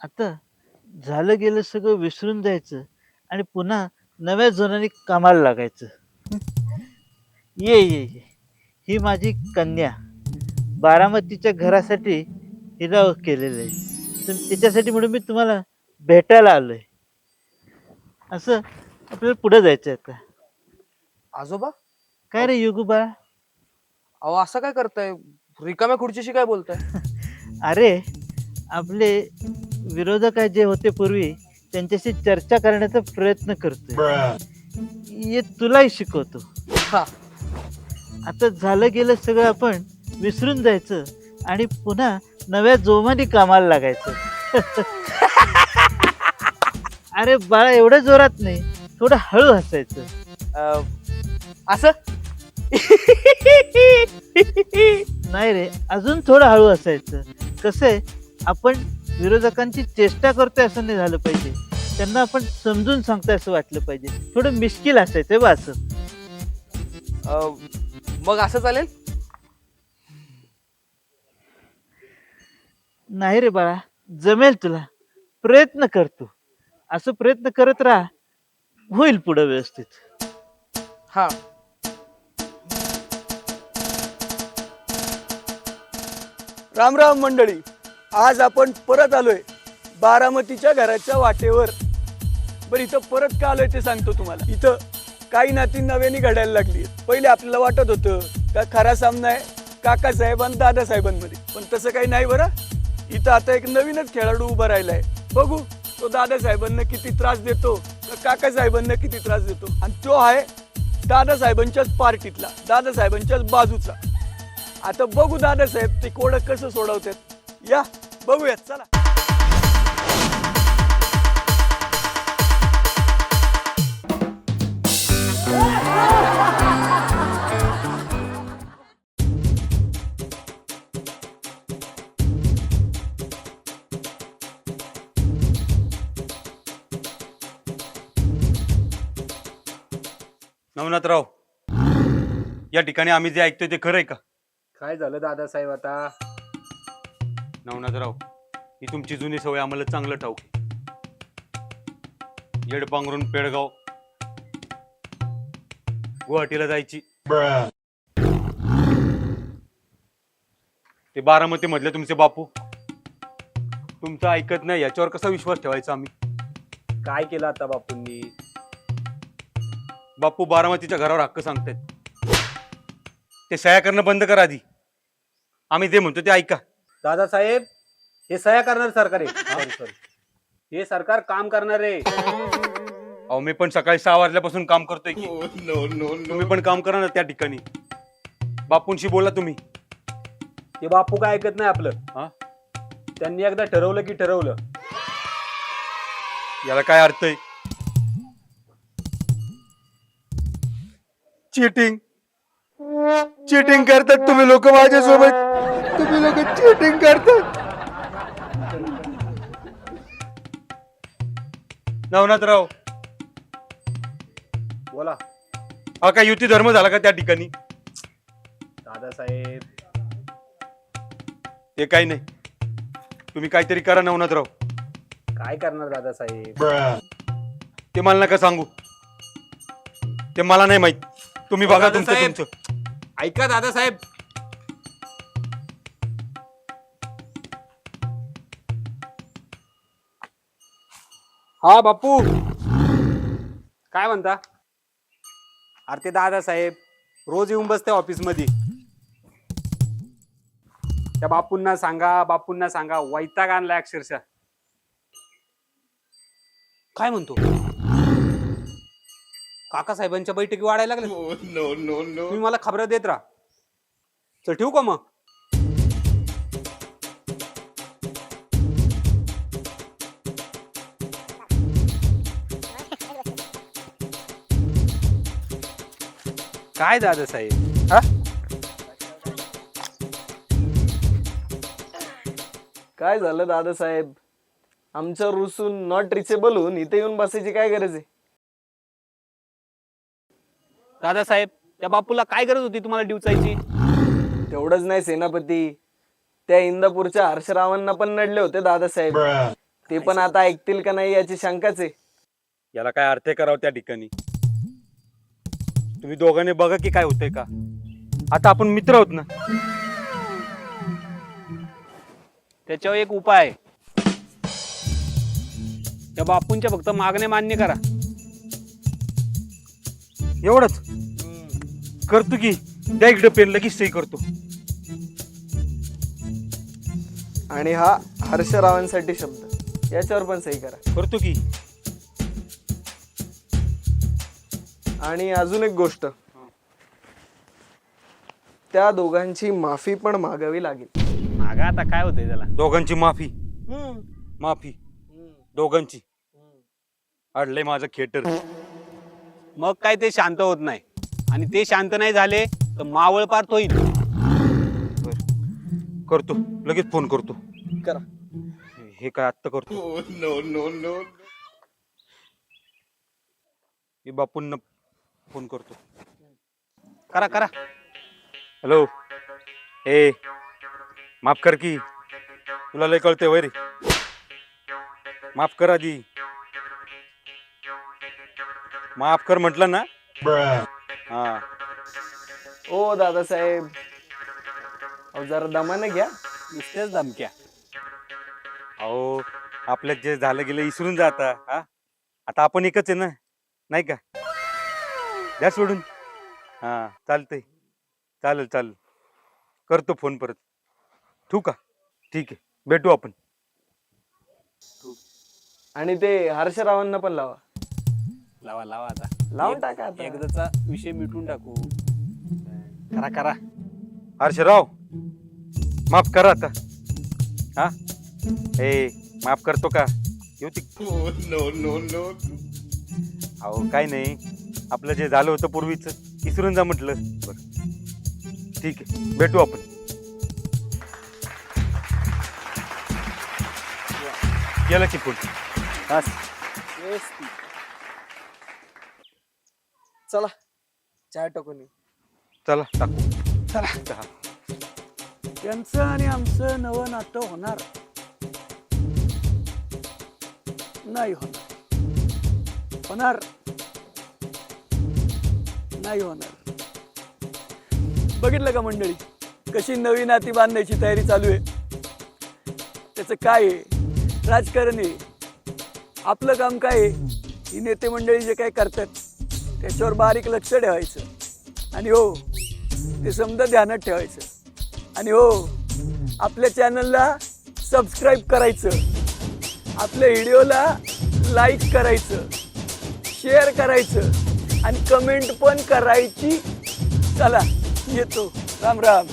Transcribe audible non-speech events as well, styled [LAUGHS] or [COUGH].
आता झालं गेलं सगळं विसरून जायचं आणि पुन्हा नव्या जोराने कामाला लागायचं. ये ये ये. ही माझी कन्या. बारामतीच्या घरासाठी हिला केलेलं आहे. तर त्याच्यासाठी म्हणून मी तुम्हाला भेटायला आलोय. असं आपल्याला पुढे जायचं आहे आता. आजोबा? काय रे युगू बाळा? अहो असं काय करताय? रिकाम्या खुर्चीशी काय बोलताय? [LAUGHS] अरे आपले विरोधक जे होते पूर्वी त्यांच्याशी चर्चा करण्याचा प्रयत्न करतोय. हे तुलाही शिकवतो. हा. आता झालं गेलं सगळं आपण विसरून जायचं आणि पुन्हा नव्या जोमाने कामाला लागायचं. [LAUGHS] अरे बाळा एवढं जोरात नाही थोडं हळू हसायचं. असं? नाही रे अजून थोडं हळू असायचं कसं आहे आपण विरोधकांची चेष्टा करतोय असं नाही झालं पाहिजे. त्यांना आपण समजून सांगतोय असं वाटलं पाहिजे. थोडं मिश्किल असायचं बा असं. अं, मग असं चालेल? नाही रे बाळा जमेल तुला. प्रयत्न करतो असं प्रयत्न करत राहा. होईल पुढं व्यवस्थित. हा. राम राम मंडळी. आज आपण परत आलोय बारामतीच्या घराच्या वाटेवर. बरं इथं परत का आलोय ते सांगतो तुम्हाला. इथं काही नाती नव्याने घडायला लागली. पहिले आपल्याला वाटत होतं का खरा सामना आहे काका साहेबां आणि दादा साहेबांमध्ये. पण तसं काही नाही बरं. इथं आता एक नवीनच खेळाडू उभा राहिलाय. बघू तो दादा साहेबांना किती त्रास देतो तर काका साहेबांना किती त्रास देतो. आणि तो आहे दादा साहेबांच्याच पार्टीतला दादा साहेबांच्याच बाजूचा. आता बघू दादासाहेब ते कोडं कसं सोडवतात. या बघूयात चला. नवनाथराव या ठिकाणी आम्ही जे ऐकतोय ते खरं आहे का? काय झालं दादासाहेब आता? नवनाथराव ही तुमची जुनी सवय आम्हाला चांगलं ठाऊक. आहे. येड पांघरून पेडगाव गुवाहाटीला जायची. ते बारामती मधले तुमचे बापू तुमचं ऐकत नाही याच्यावर कसा विश्वास ठेवायचा आम्ही? काय केलं आता बापूंनी? बापू बारामतीच्या घरावर हक्क सांगतायत. ते सह्या करणं बंद करा आधी. आम्ही जे म्हणतो ते ऐका. दादासाहेब हे सह्या करणार सरकार आहे. सॉरी सॉरी हे सरकार काम करणार आहे. अहो मी पण सकाळी सहा वाजल्यापासून काम करतोय की. तुम्ही पण काम करा ना त्या ठिकाणी. बापूंशी बोला तुम्ही. ते बापू काय ऐकत नाही आपलं. हा? त्यांनी एकदा ठरवलं की ठरवलं. याला काय अर्थ आहे? चिटिंग चिटिंग करतात तुम्ही लोक माझ्यासोबत. तुम्ही लोक चिटिंग करतात. नवनाथराव. बोला. हा काय युती धर्म झाला का त्या ठिकाणी? दादासाहेब. ते काही नाही. तुम्ही काहीतरी करा नवनाथराव. काय करणार दादासाहेब? ते मला नका सांगू. ते मला नाही माहीत. तुम्ही बघा तुमचं दादासाहेब. तुमचं. ऐका दादासाहेब. हा बापू. काय म्हणता? अरे ते दादासाहेब रोज येऊन बसते ऑफिसमध्ये त्या बापूंना सांगा बापूंना सांगा वैताग आणलाय अक्षरशः. काय म्हणतो? काका साहेबांच्या बैठकी वाढायला लागल्या तुम्ही मला खबर देत राहा. चल ठेवू का मग? काय दादा साहेब? हा? काय झालं दादासाहेब आमचं रुसून नॉट रिचेबल होऊन इथे येऊन बसायची काय गरज आहे? दादा साहेब त्या बापूला काय गरज होती तुम्हाला डिवचायची तेवढंच नाही सेनापती. त्या इंदापूरच्या हर्षरावांना पण नडले होते दादासाहेब ते पण आता ऐकतील का नाही याची शंकाच आहे. याला काय अर्थ करावं त्या ठिकाणी? तुम्ही दोघांनी बघा की काय होतंय का. आता आपण मित्र आहोत ना. त्याच्यावर एक उपाय आहे. त्या बापूंच्या फक्त मागण्या मान्य करा. एवढंच. करतो की द्या इकडे पेन लगेच सही करतो. आणि हा हर्षरावांसाठी शब्द. याच्यावर पण सही करा. करतो की आणि अजून एक गोष्ट. त्या दोघांची माफी पण मागावी लागेल. मागा आता काय होतंय त्याला? दोघांची माफी. माफी. दोघांची. अडलंय माझं खेटर. मग काय ते शांत होत नाही. आणि ते शांत नाही झाले तर मावळ पार तो येईल. करतो. लगेच फोन करतो. करा. हे काय आत्ता करतो? मी बापूंना फोन करतो. करा करा. हॅलो ए माफ कर की. तुला लय कळतंय वय रे माफ कर आधी. माफ कर म्हटलं ना. हा. ओ दादासाहेब. अहो जरा दमाने घ्या. नुसत्याच धमक्या. अहो आपल्यात जे झालं गेलं विसरून जा आता हा. आता आपण एकच आहे ना नाही का? द्या सोडून. हा चालतंय. चालेल चालेल. करतो फोन परत. ठेवू का? ठीक आहे. भेटू आपण. आणि ते हर्षरावांना पण लावा. लावा लावा आता. लावून टाका आता. एकदाचा विषय मिटून टाकू. करा करा. हर्षराव माफ करा आता. हा? ए माफ करतो का? येऊ ती अहो काय नाही. आपलं जे झालं होतं पूर्वीच विसरून जा म्हटलं. बरं. ठीक आहे. भेटू आपण. केलं की हा चला. चहा टाकून येऊ. चला टाकू. चला. त्यांचं आणि आमचं नवं नातं होणार. नाही होणार. होणार. नाही होणार. बघितलं का मंडळी कशी नवी नाती बांधण्याची तयारी चालू आहे? त्याचं काय आहे? राजकारण आहे. आपलं काम काय आहे? ही नेते मंडळी जे काय करतात त्याच्यावर बारीक लक्ष ठेवायचं. आणि हो ते समजा ध्यानात ठेवायचं. आणि हो आपल्या चॅनलला सबस्क्राईब करायचं. आपल्या व्हिडिओला लाईक करायचं. शेअर करायचं. आणि कमेंट पण करायची. चला येतो. राम राम.